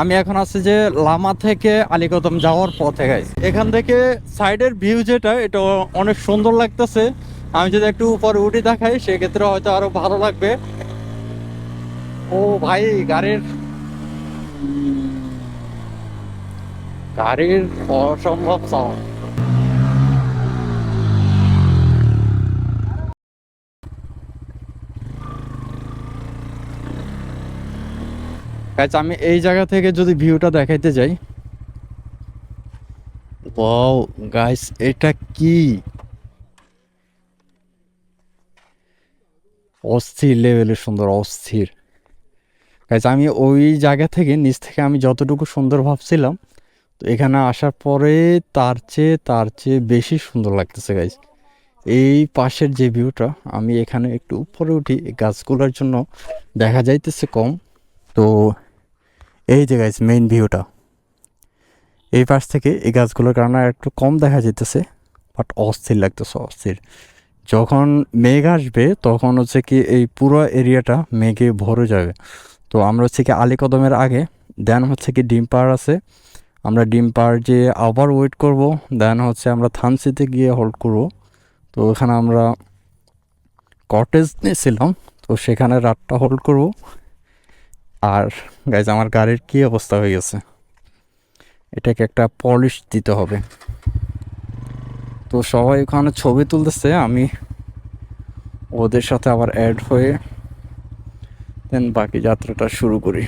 আমি এখন আছি যে লামা থেকে আলিকদম যাওয়ার পথে গাইছি এখান থেকে সাইডের ভিউ যেটা, এটা অনেক সুন্দর লাগতেছে। আমি যদি একটু উপরে উঠে দেখাই, সেক্ষেত্রে হয়তো আরও ভালো লাগবে। ও ভাই, গাড়ির গাড়ির অসম্ভব সাউন্ড গাইস আমি এই জায়গা থেকে যদি ভিউটা দেখাইতে যাই। ওয়াও গাইস এটা কি? অস্থির লেভেলের সুন্দর, অস্থির। গাইস আমি ওই জায়গা থেকে নিচ থেকে আমি যতটুকু সুন্দর ভাবছিলাম, তো এখানে আসার পরে তার চেয়ে তার চেয়ে বেশি সুন্দর লাগতেছে গাইস এই পাশের যে ভিউটা আমি এখানে একটু উপরে উঠি গাছগুলোর জন্য দেখা যাইতেছে কম। তো এই যে গাইস মেইন ভিউটা এই পাশ থেকে এই গাছগুলোর কারণে একটু কম দেখা যেতেছে বাট অস্থির লাগতেছে, অস্থির। যখন মেঘ আসবে, তখন হচ্ছে কি এই পুরো এরিয়াটা মেঘে ভরে যাবে। তো আমরা হচ্ছে কি আলীকদমের আগে দেন হচ্ছে কি ডিম পাড় আছে। আমরা ডিম পাড় যে আবার ওয়েট করব দেন হচ্ছে আমরা থানসিতে গিয়ে হোল্ড করব। তো ওখানে আমরা কটেজ নিয়েছিলাম, তো সেখানে রাতটা হোল্ড করব। আর গাইজ আমার গাড়ির কী অবস্থা হয়ে গেছে? এটাকে একটা পলিশ দিতে হবে। তো সবাই ওখানে ছবি তুলতেছে, আমি ওদের সাথে আবার অ্যাড হয়ে দেন বাকি যাত্রাটা শুরু করি।